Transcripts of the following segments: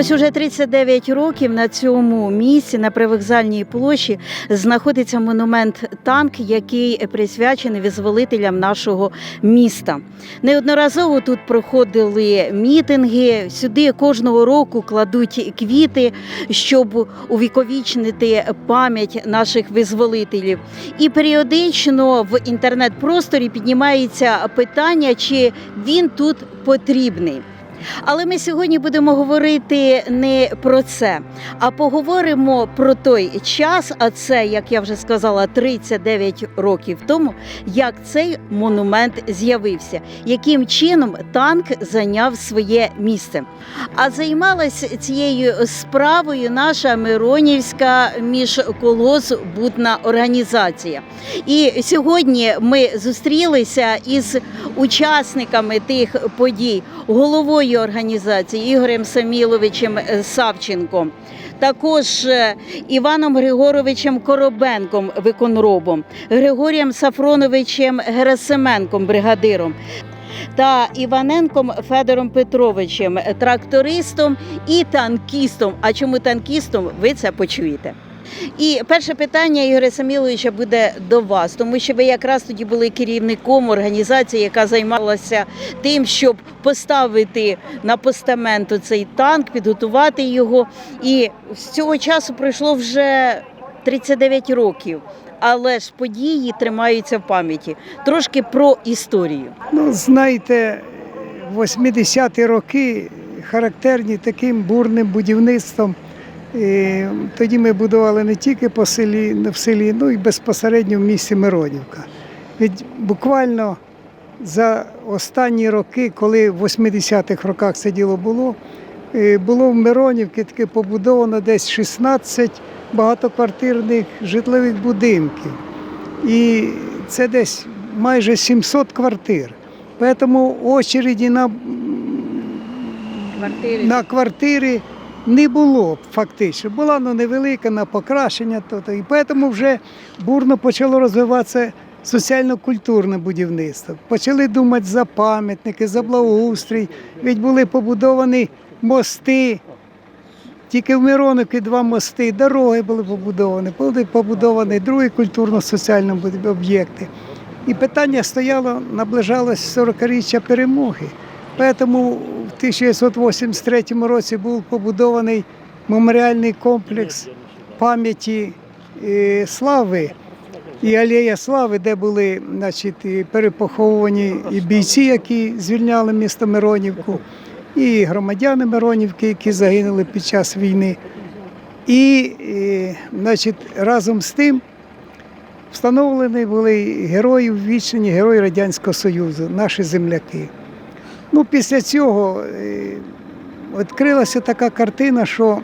Ось уже 39 років на цьому місці, на привокзальній площі, знаходиться монумент танк, який присвячений визволителям нашого міста. Неодноразово тут проходили мітинги. Сюди кожного року кладуть квіти, щоб увіковічнити пам'ять наших визволителів. І періодично в інтернет-просторі піднімається питання, чи він тут потрібний. Але ми сьогодні будемо говорити не про це, а поговоримо про той час, а це, як я вже сказала, 39 років тому, як цей монумент з'явився, яким чином танк зайняв своє місце. А займалася цією справою наша Миронівська міжколос-будна організація. І сьогодні ми зустрілися із учасниками тих подій, головою організації Ігорем Саміловичем е, Савченком. Також е, Іваном Григоровичем Коробенком, виконробом, Григорієм Сафроновичем Герасименком, бригадиром, та Іваненком Федором Петровичем, трактористом і танкістом. А чому танкістом? Ви це почуєте. І перше питання Ігоря Саміловича буде до вас, тому що ви якраз тоді були керівником організації, яка займалася тим, щоб поставити на постамент цей танк, підготувати його. І з цього часу пройшло вже 39 років. Але ж події тримаються в пам'яті. Трошки про історію. Ну, знаєте, 80-ті роки характерні таким бурним будівництвом. І тоді ми будували не тільки по селі, в селі, ну і безпосередньо в місті Миронівка. Від буквально за останні роки, коли в 80-х роках це діло було, е, було в Миронівці таке побудовано десь 16 багатоквартирних житлових будинків. І це десь майже 700 квартир. Тому очереді на, на квартири не було фактично. Була ну, невелика на покращення. То, то. І тому вже бурно почало розвиватися соціально-культурне будівництво. Почали думати за пам'ятники, за благоустрій. Ведь були побудовані мости. Тільки в Мироновці два мости, дороги були побудовані, були побудовані другі культурно-соціальні об'єкти. І питання стояло, наближалось 40-річчя перемоги. Тому в 1983 році був побудований меморіальний комплекс пам'яті е, слави і алея слави, де були значить, і і бійці, які звільняли місто Миронівку, і громадяни Миронівки, які загинули під час війни. І е, значить, разом з тим встановлені були герої ввічені, герої Радянського Союзу, наші земляки. Ну, після цього е, відкрилася така картина, що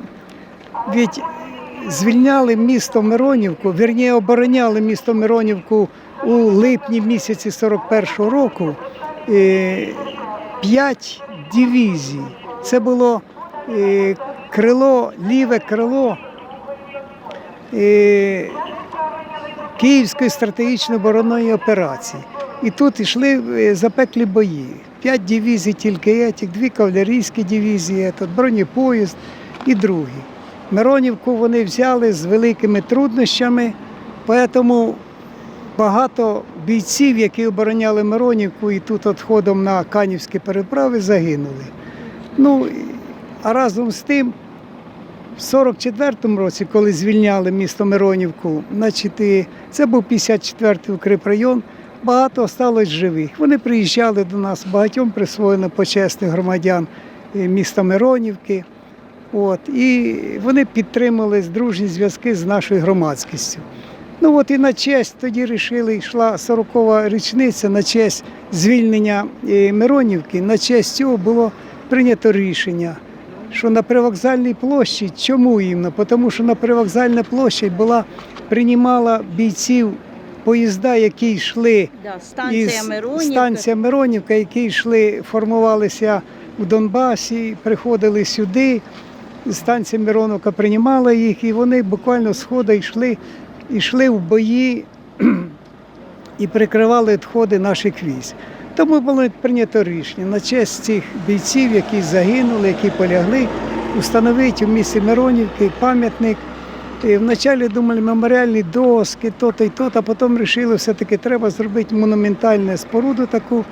від звільняли місто Миронівку, вірніше обороняли місто Миронівку у липні місяці 41-го року е, п'ять дивізій. Це було е, крило, ліве крило Київської стратегічної оборонної операції. І тут йшли запеклі бої. П'ять дивізій тільки етік, дві кавалерійські дивізії, тут бронепоїзд і другі. Миронівку вони взяли з великими труднощами, тому багато бійців, які обороняли Миронівку і тут відходом на Канівські переправи, загинули. Ну, а разом з тим, в 44-му році, коли звільняли місто Миронівку, значить, це був 54-й укріпрайон, багато осталось живих. Вони приїжджали до нас, багатьом присвоєно почесних громадян е, міста Миронівки. От, і вони підтримали дружні зв'язки з нашою громадськістю. Ну от і на честь тоді вирішили, йшла 40-ва річниця на честь звільнення е, Миронівки. На честь цього було прийнято рішення, що на привокзальній площі, чому іменно? Тому що на привокзальній площі була, приймала бійців поїзда, які йшли Да, станція із Миронівка. станція Миронівка, які йшли, формувалися в Донбасі, приходили сюди. Станція Мироновка приймала їх, і вони буквально з ходу йшли, йшли в бої і прикривали відходи наших військ. Тому було прийнято рішення на честь цих бійців, які загинули, які полягли, установити в місті Миронівки пам'ятник. І вначалі думали меморіальні доски, то-то і то-то, а потім вирішили, все-таки треба зробити монументальну споруду таку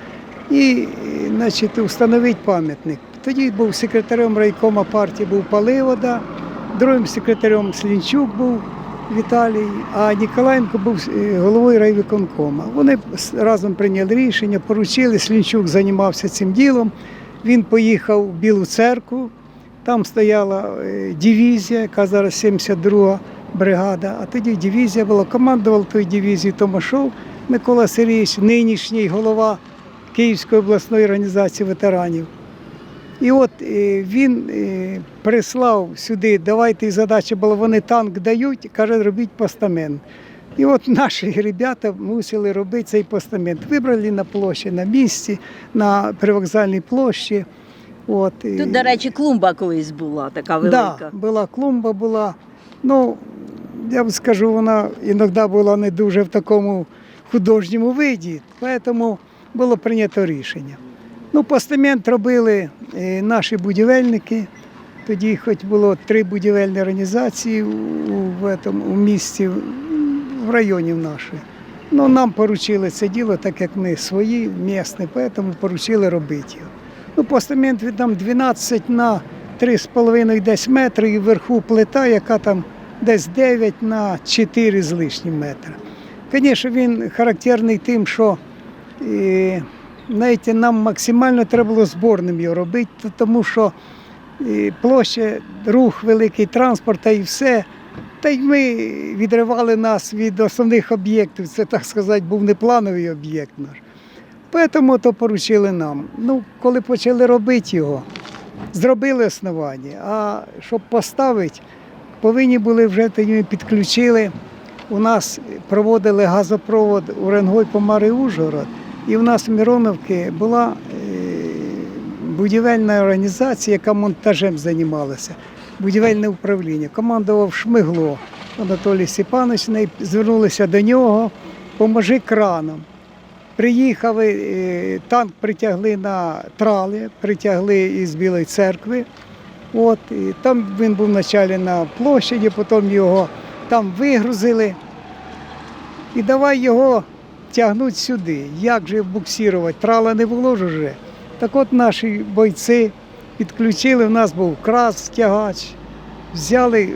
і, і, значить, встановити пам'ятник. Тоді був секретарем райкома партії був Паливода, другим секретарем Слінчук був Віталій, а Ніколаєнко був е, головою райвиконкома. Вони разом прийняли рішення, поручили, Слінчук займався цим ділом. Він поїхав в Білу церкву, там стояла е, дивізія, яка зараз 72 бригада, а тоді дивізія була, командував тою дивізією Томашов Микола Сергійович, нинішній голова Київської обласної організації ветеранів. І от е, він е, прислав сюди, давайте і задача була, вони танк дають, каже, робіть постамент. І от наші ребята мусили робити цей постамент. Вибрали на площі, на місці, на привокзальній площі. От, і- Тут, до речі, клумба колись була така велика. Да, була клумба, була. Ну, я б скажу, вона іноді була не дуже в такому художньому виді, тому було прийнято рішення. Ну, постамент робили е, наші будівельники. Тоді хоч було три будівельні організації у, в, этом, у місті, в районі нашій. Ну, нам поручили це діло, так як ми свої, місні, тому поручили робити його. Ну, постамент він там 12 на 3,5 десь метри і вверху плита, яка там десь 9 на 4 з лишнім метра. Звісно, він характерний тим, що е, знаєте, нам максимально треба було зборним його робити, тому що е, площа, рух, великий транспорт та і все. Та й ми відривали нас від основних об'єктів. Це, так сказати, був не плановий об'єкт наш. Тому то поручили нам. Ну, коли почали робити його, зробили основання. А щоб поставити, повинні були вже тоді підключили. У нас проводили газопровод Уренгой Помари Ужгород, і у нас в Мироновці була е, будівельна організація, яка монтажем займалася, будівельне управління. Командував Шмигло Анатолій Степанович, звернулися до нього, поможи краном. Приїхали, е, танк притягли на трали, притягли із Білої церкви. От, і там він був вначалі на площаді, потім його там вигрузили. І давай його тягнути сюди. Як же буксирувати? Трала не було ж уже. Так от наші бойці підключили, в нас був крас тягач, взяли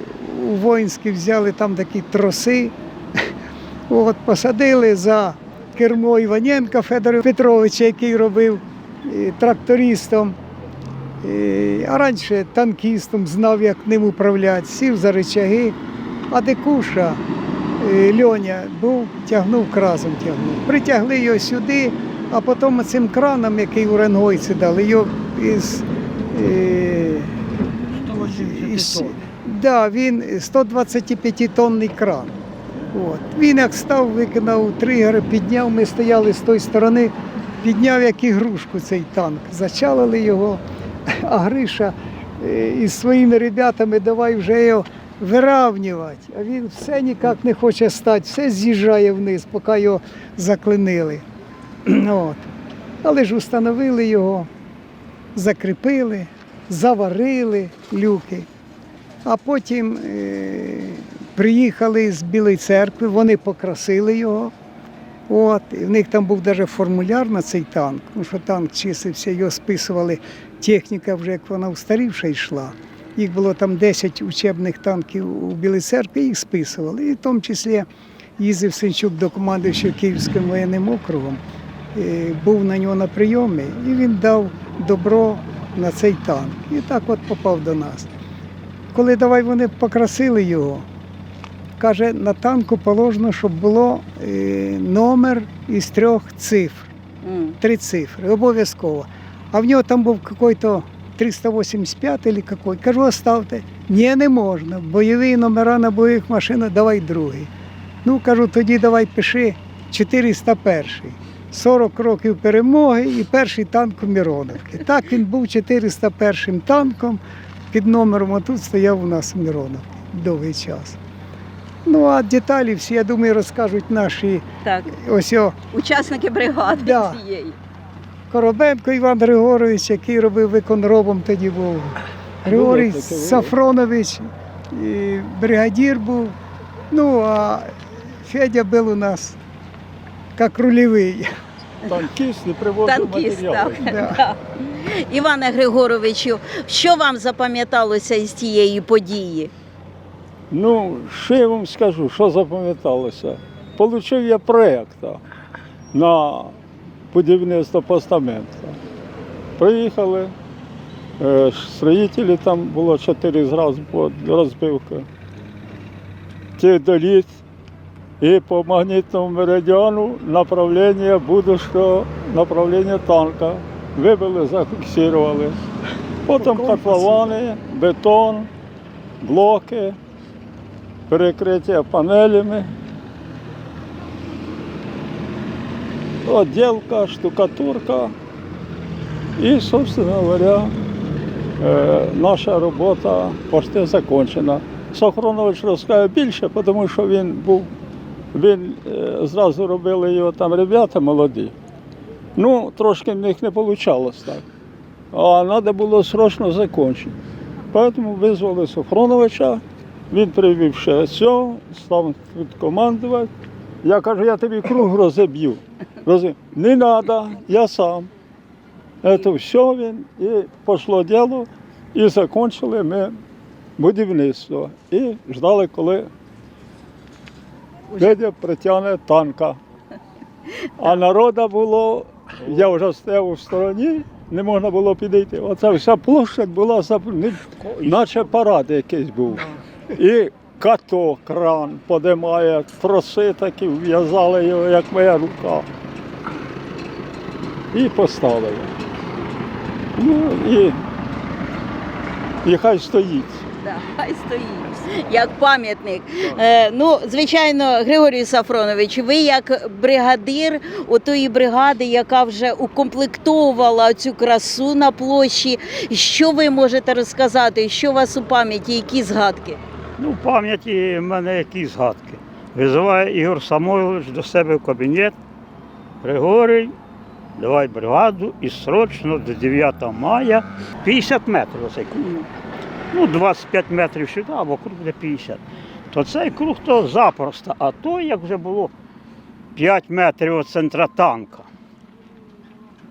у воїнські, взяли там такі троси, от, посадили за кермо Іваненка Федора Петровича, який робив е, трактористом. Е, А раніше танкістом знав, як ним управляти, сів за рычаги. А Декуша е, Льоня був, тягнув кразом тягнув. Притягли його сюди, а потім цим краном, який у Ренгойці дали, його із. Із да, він 125-тонний кран. От. Він як став, виконав тригер, підняв, ми стояли з тої сторони, підняв як ігрушку цей танк. Зачалили його, а Гриша е, із своїми ребятами давай вже його виравнювати. А він все ніяк не хоче стати, все з'їжджає вниз, поки його заклинили. От. Але ж установили його, закріпили, заварили люки. А потім е, приїхали з Білої церкви, вони покрасили його. От, і в них там був навіть формуляр на цей танк, тому що танк числився, його списували. Техніка вже як вона устарівша йшла. Їх було там 10 учебних танків у Білій церкві, їх списували. І в тому числі їздив Сенчук до командуючого Київським воєнним округом, е, був на нього на прийомі, і він дав добро на цей танк. І так от попав до нас. Коли давай вони покрасили його, каже, на танку положено, щоб було е, номер із трьох цифр, три цифри, обов'язково. А в нього там був якийсь 385 или какой. Кажу, оставте. Ні, не можна. Бойові номера на бойових машинах, давай другий. Ну, кажу, тоді давай пиши 401. 40 років перемоги і перший танк у Мироновки. Так він був 401 танком під номером, а тут стояв у нас у довгий час. Ну, а деталі всі, я думаю, розкажуть наші Так, ось о, учасники бригади Да. цієї. Коробенко Іван Григорович, який робив виконробом, тоді був Григорій. Сафронович, і бригадір був. Ну, а Федя був у нас як рульовий. Танкіст і привозив Танкіст, матеріали. так. Да. Іване Григоровичу, що вам запам'яталося із тієї події? Ну, що я вам скажу, що запам'яталося? Получив я проєкт на будівництво постаменту. Приїхали, е, строїтелі, там було чотири зразу по розбивки. Ті доліт і по магнітному меридіану направлення будущого направлення танка. Вибили, зафіксували. Потім котловани, бетон, блоки, перекриття панелями, отделка, штукатурка. І, собственно говоря, е, наша робота почти закончена. Сохронович розкаже більше, тому що він був, він е, зразу робили його там ребята молоді. Ну, трошки в них не вийшло так. А треба було срочно закінчити. Тому визвали Сохроновича, він привів ще все, став тут командувати. Я кажу, я тобі круг розіб'ю. Розі- Не треба, я сам. Це все він і пішло діло, і закінчили ми будівництво. І ждали, коли Федя притягне танка. А народу було, я вже стояв у стороні, не можна було підійти. Оця вся площадь була наче парад якийсь був. І каток кран подимає, троси такі в'язали його, як моя рука. І поставили. Ну і, і хай стоїть. Хай стоїть як пам'ятник. Е, ну, звичайно, Григорій Сафронович, ви як бригадир у тої бригади, яка вже укомплектовувала цю красу на площі. Що ви можете розказати? Що у вас у пам'яті? Які згадки? Ну, в пам'яті в мене які згадки. Визиває Ігор Самойлович до себе в кабінет. Григорій, давай бригаду і срочно до 9 мая 50 метрів оцей. Ну, 25 метрів сюди, або круг де 50. То цей круг то запросто, а то, як вже було 5 метрів від центра танка.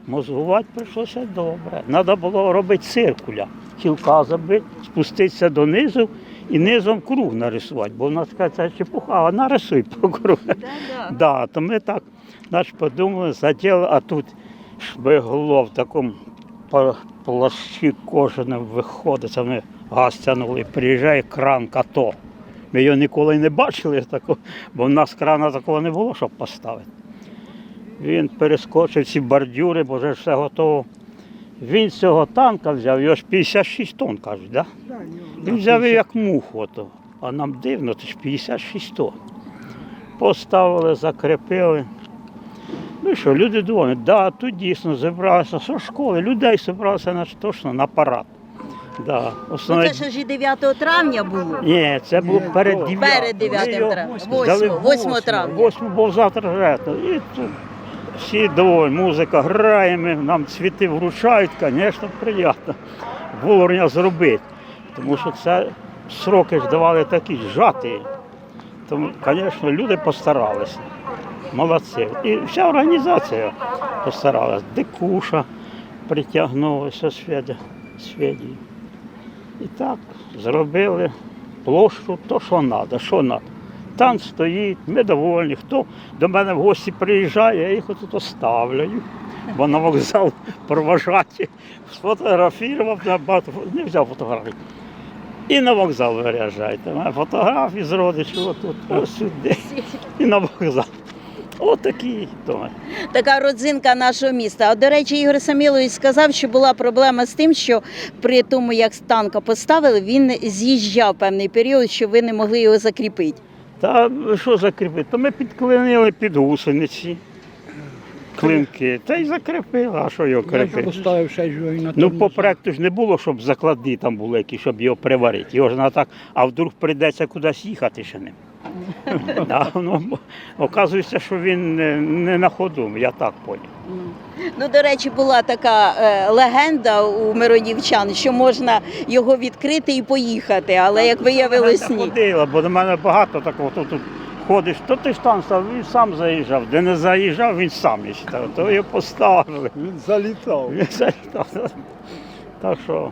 Мозгувати прийшлося добре. Треба було робити циркуля, кілка забити, спуститися донизу і низом круг нарисувати, бо в нас ця чепуха, а нарисуй по кругу. Да, то ми так наш подумали, затіли, а тут шбигло в такому плащі кожаному виходить, це ми газ тягнули, приїжджає кран като. Ми його ніколи не бачили такого, бо в нас крана такого не було, щоб поставити. Він перескочив ці бордюри, бо вже все готово. Він цього танка взяв, його ж 56 тонн, кажуть, да? Він взяв як муху, ото. а нам дивно, це ж 56 тонн. Поставили, закріпили. Ну і що, люди думають, да, тут дійсно зібралися зі школи, людей зібралося на точно на парад. Да. Ну, це ж і 9 травня було. Ні, це було перед 9. Перед 9 травня. 8, 8 травня. 8, бо завтра жертва. І тут всі доволі, музика граємо, нам цвіти вручають, звісно, приємно. Вовремя зробити. Тому що це сроки ж давали такі зжаті. Тому, звісно, люди постаралися. Молодці. І вся організація постаралась. Дикуша притягнулася Федії. І так зробили площу, то що треба, що треба. Танк стоїть, ми довольні. Хто до мене в гості приїжджає, я їх отут оставляю, бо на вокзал проважати. Сфотографував, не взяв фотографії. І на вокзал мене фотографії з родичів отут, ось сюди. І на вокзал. Отакі дома. така родзинка нашого міста. А до речі, Ігор Самілович сказав, що була проблема з тим, що при тому, як танка поставили, він з'їжджав певний період, що ви не могли його закріпити. Та що закріпити? То ми підклинили під гусениці. Клинки, та й закріпили, а що його кріпити? Поставив ще ж і на Ну, по проекту ж не було, щоб закладні там були, які, щоб його приварити. Його ж на так, а вдруг прийдеться кудись їхати ще не. Да, ну, оказується, що він не, не на ходу, я так поняв. Ну, до речі, була така е, легенда у миронівчан, що можна його відкрити і поїхати, але як виявилось, Я ні. ходила, бо до мене багато такого, тут ходиш, то ти ж там став, він сам заїжджав, де не заїжджав, він сам їжджав, то його поставили. Він залітав. Він залітав. Так що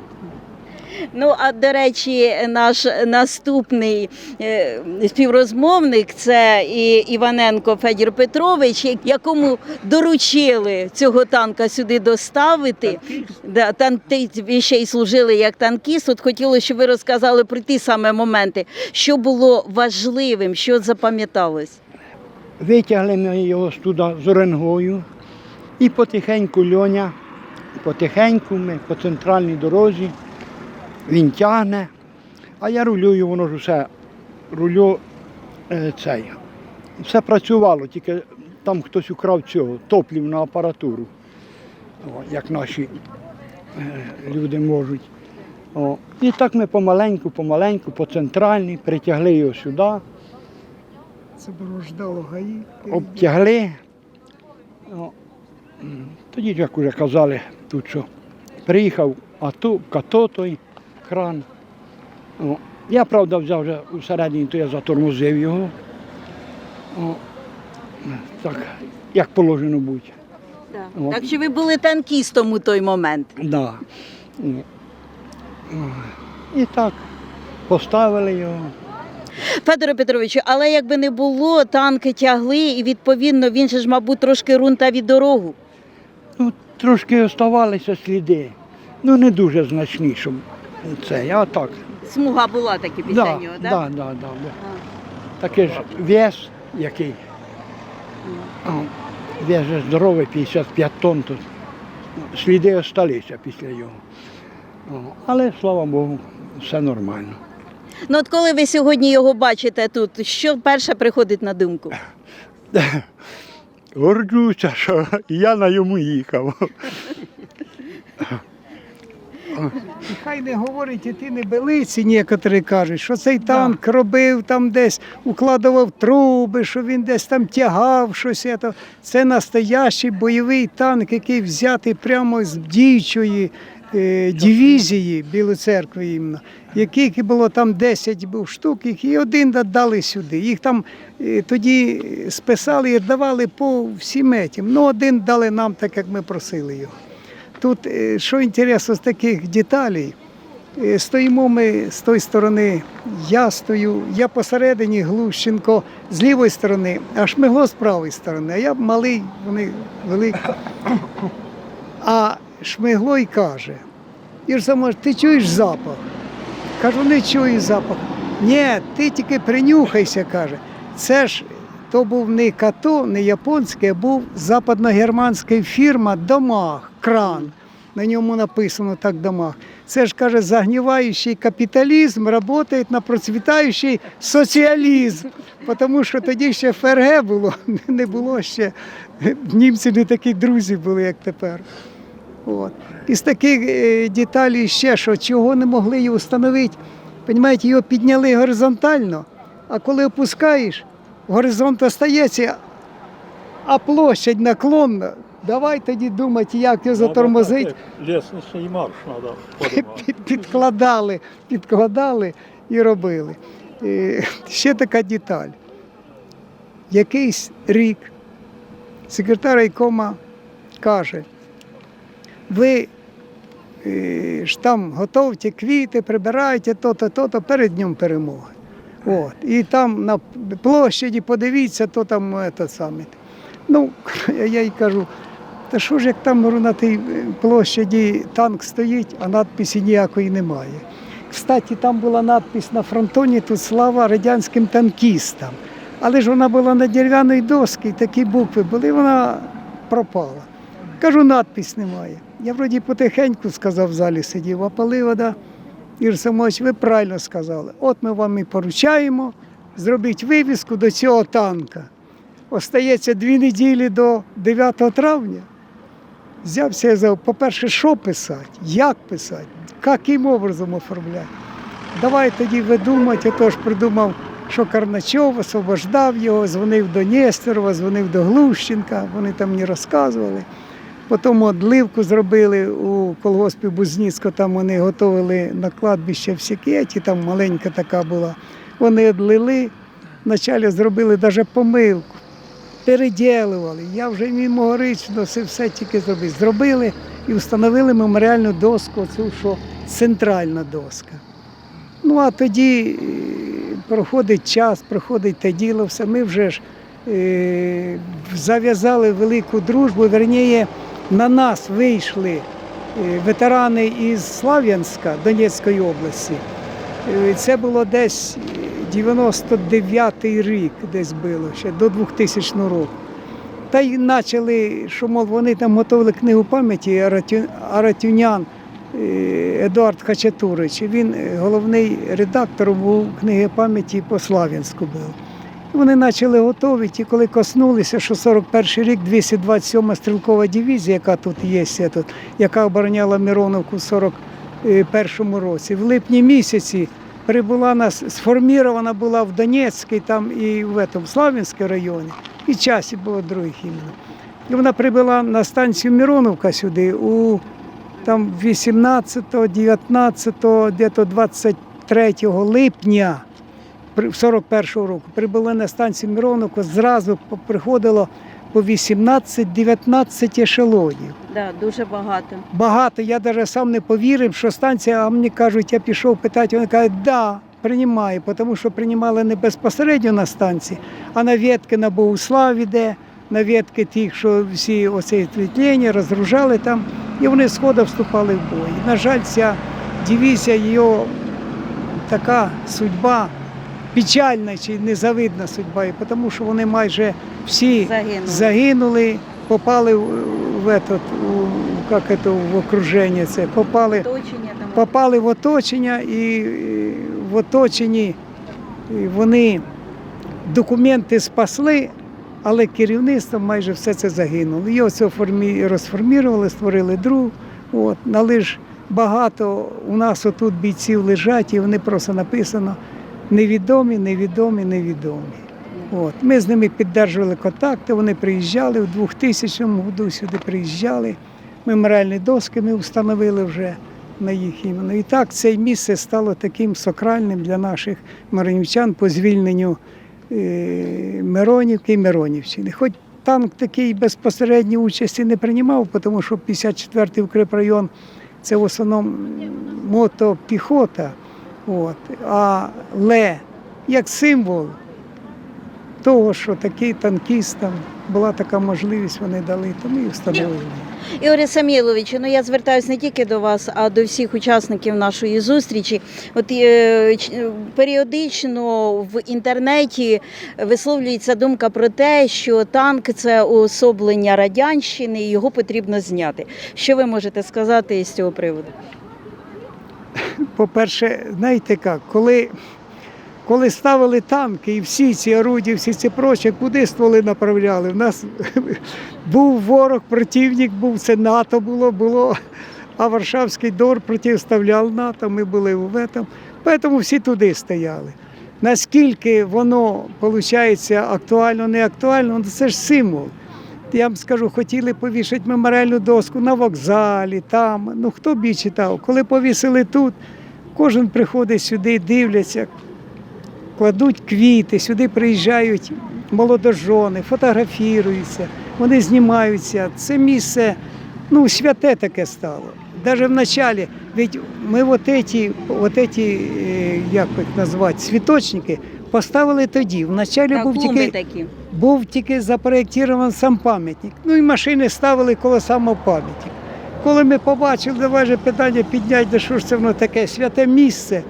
Ну а до речі, наш наступний е, співрозмовник це і Іваненко Федір Петрович, якому доручили цього танка сюди доставити. Да, танки ще й служили як танкіст. От хотілося, щоб ви розказали про ті саме моменти, що було важливим, що запам'яталось. Витягли ми його туди з Оренгою і потихеньку льоня, потихеньку ми по центральній дорозі. Він тягне, а я рулюю, воно ж все рулю е, цей. Все працювало, тільки там хтось украв цього, топлівну апаратуру, О, як наші е, люди можуть. О. І так ми помаленьку, помаленьку, по центральній, притягли його сюди. Це було гаї. обтягли. О, Тоді, як вже казали, тут що приїхав АТО, като той кран. О, Я, правда, взяв вже всередині, то я затормозив його. О, так, як положено бути. О. Так що ви були танкістом у той момент. Да. І так, поставили його. Федоре Петровичу, але якби не було, танки тягли, і відповідно він же ж, мабуть, трошки рунтав і дорогу. Ну, трошки оставалися сліди. Ну, не дуже значні, щоб це. А так. Смуга була таки після Да, нього, да, так? да, да, бо Такий ж вес, який. Вес же здоровий, 55 тонн тут. Сліди осталися після його. О, Але, слава Богу, все нормально. Ну от коли ви сьогодні його бачите тут, що перше приходить на думку? Горджуся, що я на йому їхав. І хай не говорять, і ті небелиці, некоторі кажуть, що цей танк робив там десь, укладував труби, що він десь там тягав щось. Це, це настоящий бойовий танк, який взятий прямо з діючої е, дивізії Білої церкви іменно, яких було там 10 був штук, їх і один дали сюди. Їх там е, тоді списали і давали по всім етім. Ну, один дали нам, так як ми просили його. Тут, е, що інтересно з таких деталей, е, стоїмо ми з тої сторони, я стою, я посередині Глущенко з лівої сторони, а Шмигло з правої сторони, а я малий, вони великі. А Шмигло й каже, Ір Самош, ти чуєш запах? Кажу, не чую запах. Ні, ти тільки принюхайся, каже. Це ж то був не като, не японський, а був западногерманська фірма Домах, кран. На ньому написано так Домах. Це ж каже, загніваючий капіталізм працює на процвітаючий соціалізм. Тому що тоді ще ФРГ було, не було ще. Німці не такі друзі були, як тепер. От. Із таких е, деталей ще, що чого не могли його встановити. Понімаєте, його підняли горизонтально, а коли опускаєш, горизонт остається, а площадь наклонна. Давай тоді думати, як його затормозити. Лісничний марш треба Підкладали, підкладали і робили. Е, Ще така деталь. Якийсь рік секретар райкома каже, ви е, ж там готовте квіти, прибирайте то-то, то-то перед днем перемоги. От. І там на площаді подивіться, то там е, те саме. Ну, я їй кажу, та що ж як там на тій е, площаді танк стоїть, а надписі ніякої немає. Кстати, там була надпись на фронтоні, тут слава радянським танкістам. Але ж вона була на дерев'яній досці, такі букви були, вона пропала. Кажу, надпись немає. Я вроді потихеньку сказав в залі сидів, а Паливода, Ір Самович, ви правильно сказали. От ми вам і поручаємо зробити вивіску до цього танка. Остається дві неділі до 9 травня. Взявся я за, по-перше, що писати, як писати, яким образом оформляти. Давай тоді ви думайте, я теж придумав що Карначов освобождав його, дзвонив до Нестерова, дзвонив до Глущенка, вони там мені розказували. Потім одливку зробили у колгоспі Бузніцько, там вони готували на кладбище в Сікеті, там маленька така була. Вони одлили, вначалі зробили навіть помилку, переділували. Я вже мімогорично все, все тільки зробив. Зробили і встановили меморіальну доску, цю, що центральна доска. Ну а тоді е, проходить час, проходить те діло, все. Ми вже ж е, зав'язали велику дружбу, верніє, на нас вийшли е, ветерани із Слав'янська Донецької області. Е, Це було десь е, 99-й рік, десь було, ще до 2000 року. Та й почали, що мов вони там готували книгу пам'яті Аратюнян е, Едуард Хачатурович. Він е, головний редактор у книги пам'яті по Слав'янську був. Вони почали готувати, і коли коснулися, що 41 рік 227 стрілкова дивізія, яка тут є, яка обороняла Мироновку в 41 році, в липні місяці прибула нас, сформірована була в Донецькій там і в этом, Славянському районі, і часі було других іменно. І вона прибула на станцію Мироновка сюди у там 18, 19, дето 23 липня 41-го року прибули на станцію Мироновка, зразу приходило по 18-19 ешелонів. Да, дуже багато. Багато, я навіть сам не повірив, що станція, а мені кажуть, я пішов питати, вони кажуть, да, приймає, тому що приймали не безпосередньо на станції, а на ветки на Богуславі, де на ветки тих, що всі оце відвітлення розгружали там, і вони сходу вступали в бой. На жаль, ця дивізія, її така судьба, печальна чи незавидна судьба, тому що вони майже всі Загинули. загинули, попали в, этот, у, как это, в окруження, це, попали, Оточення там. попали в оточення і в оточенні вони документи спасли, але керівництво майже все це загинуло. Його це формі... розформірували, створили друг. От, але ж багато у нас отут бійців лежать, і вони просто написано невідомі, невідомі, невідомі. От. Ми з ними піддержували контакти, вони приїжджали в 2000 году сюди приїжджали. Меморіальні доски ми встановили вже на їх іменно. І так це місце стало таким сакральним для наших миронівчан по звільненню е, Миронівки і Миронівщини. Хоч танк такий безпосередньої участі не приймав, тому що 54-й укрепрайон це в основному мотопіхота. От. Але як символ того, що такий танкіст там була така можливість, вони дали, то ми встановили. Ігоря Саміловичу, ну я звертаюся не тільки до вас, а до всіх учасників нашої зустрічі. От е, періодично в інтернеті висловлюється думка про те, що танк це уособлення радянщини, і його потрібно зняти. Що ви можете сказати з цього приводу? По-перше, знаєте як, коли, коли ставили танки і всі ці орудія, всі ці прочі, куди стволи направляли? У нас був ворог, противник був, це НАТО було, було, а Варшавський дор протиставляв НАТО, ми були в этом. Тому всі туди стояли. Наскільки воно виходить актуально, не актуально, ну, це ж символ. Я вам скажу, хотіли повішати меморіальну доску на вокзалі, там. Ну хто б її читав? Коли повісили тут, кожен приходить сюди, дивляться, кладуть квіти, сюди приїжджають молодожони, фотографіруються, вони знімаються. Це місце ну, святе таке стало. Навіть в началі, ведь ми вот эти, вот эти, е, як їх назвати, цвіточники поставили тоді. Вначалі був тільки такі. був тільки запроєктований сам пам'ятник. Ну і машини ставили коло самого пам'ятника. Коли ми побачили, давай же питання підняти, де що ж це воно таке святе місце,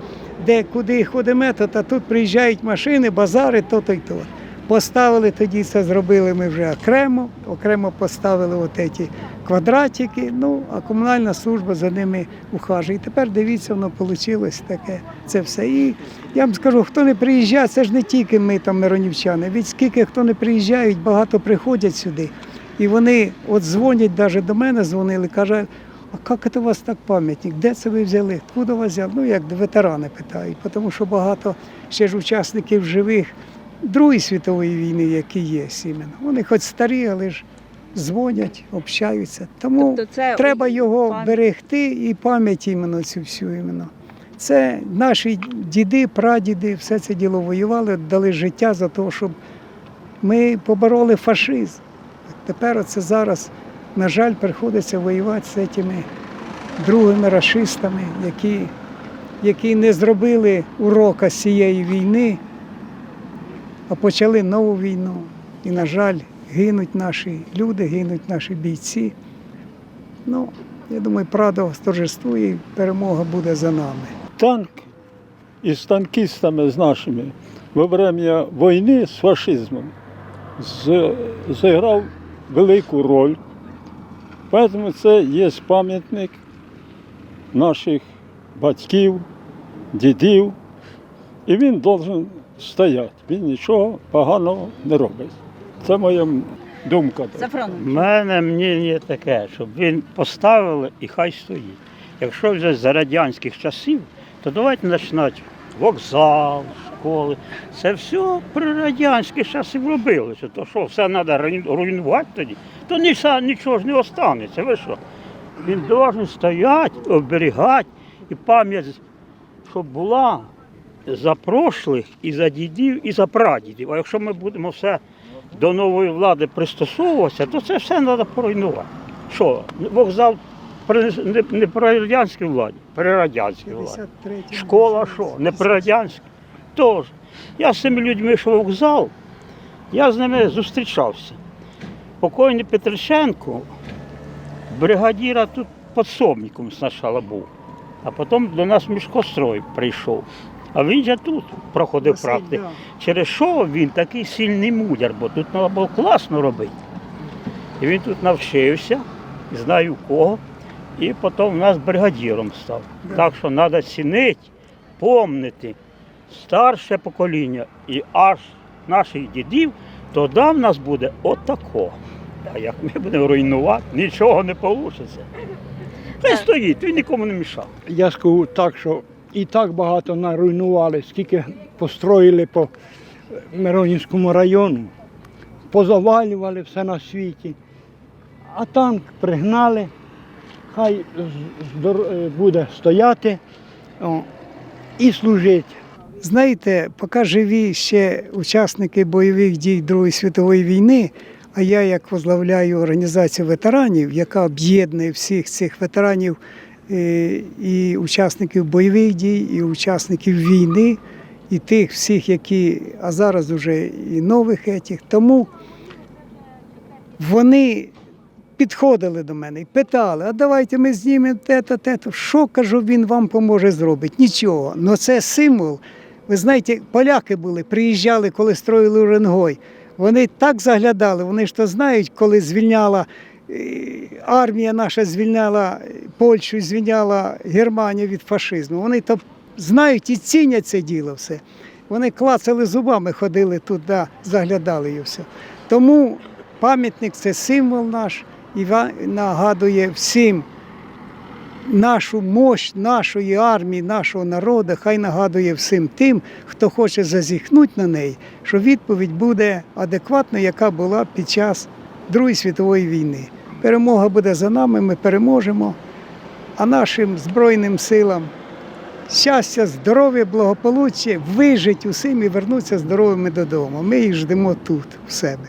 де куди ходимо, то а тут приїжджають машини, базари, то-то й то. Поставили тоді це зробили ми вже окремо, окремо поставили от ці квадратики, ну а комунальна служба за ними ухажує. І тепер дивіться, воно вийшло таке. Це все. І я вам скажу, хто не приїжджає, це ж не тільки ми там миронівчани. Від скільки хто не приїжджають, багато приходять сюди. І вони от дзвонять, навіть до мене дзвонили, каже, а як це у вас так пам'ятник? Де це ви взяли? Откуда вас взяли? Ну, як ветерани питають, тому що багато ще ж учасників живих Другої світової війни, які є іменно. Вони хоч старі, але ж дзвонять, общаються. Тому Тобто це треба його пам'ять. берегти і пам'ять іменно цю всю іменно. Це наші діди, прадіди, все це діло воювали, дали життя за те, щоб ми побороли фашизм. Тепер оце зараз, на жаль, приходиться воювати з цими другими расистами, які, які не зробили урока з цієї війни, а почали нову війну. І, на жаль, гинуть наші люди, гинуть наші бійці. Ну, я думаю, правда торжествує і перемога буде за нами. Танк із танкістами з нашими во время війни з фашизмом зіграв велику роль. Тому це є пам'ятник наших батьків, дідів, і він повинен стояти. Він нічого поганого не робить. Це моя думка. У мене мнення таке, щоб він поставили і хай стоїть. Якщо вже за радянських часів, то давайте починати вокзал, школи. Це все при радянських часів робилося. То що, все треба руйнувати тоді, то нічого ж не останеться. Ви що? Він повинен стояти, оберігати і пам'ять, щоб була за прошлих, і за дідів, і за прадідів. А якщо ми будемо все до нової влади пристосовуватися, то це все треба поруйнувати. Що, вокзал при, не, не при радянській владі, при радянській владі. Школа що? Не при радянській? Тож. Я з цими людьми, що вокзал, я з ними зустрічався. Покойний Петриченко, бригадіра тут підсобником спочатку був, а потім до нас міськострой прийшов. А він же тут проходив практику. Через що він такий сильний мудяр, бо тут треба було класно робити. І він тут навчився, знаю кого, і потім в нас бригадіром став. Да. Так що треба цінити, помнити старше покоління і аж наших дідів, тоді в нас буде отако. А як ми будемо руйнувати, нічого не вийде. Хай стоїть, він нікому не мішав. Я скажу так, що і так багато наруйнували, скільки построїли по Миронівському району, позавалювали все на світі. А танк пригнали, хай е, буде стояти о, і служити. Знаєте, поки живі ще учасники бойових дій Другої світової війни, а я як возглавляю організацію ветеранів, яка об'єднує всіх цих ветеранів і учасників бойових дій, і учасників війни, і тих всіх, які, а зараз вже і нових етіх. Тому вони підходили до мене і питали, а давайте ми знімемо те-то, те-то. Що кажу, він вам поможе зробити? Нічого. Ну це символ. Ви знаєте, поляки були, приїжджали, коли строїли Уренгой. Вони так заглядали, вони ж то знають, коли звільняла е, армія наша звільняла Польщу, звільняла Германію від фашизму. Вони то знають і цінять це діло все. Вони клацали зубами, ходили туди, заглядали і все. Тому пам'ятник це символ наш і нагадує всім нашу мощь нашої армії, нашого народу, хай нагадує всім тим, хто хоче зазіхнути на неї, що відповідь буде адекватна, яка була під час Другої світової війни. Перемога буде за нами, ми переможемо, а нашим Збройним силам щастя, здоров'я, благополуччя, вижить усім і вернуться здоровими додому. Ми їх ждемо тут, в себе.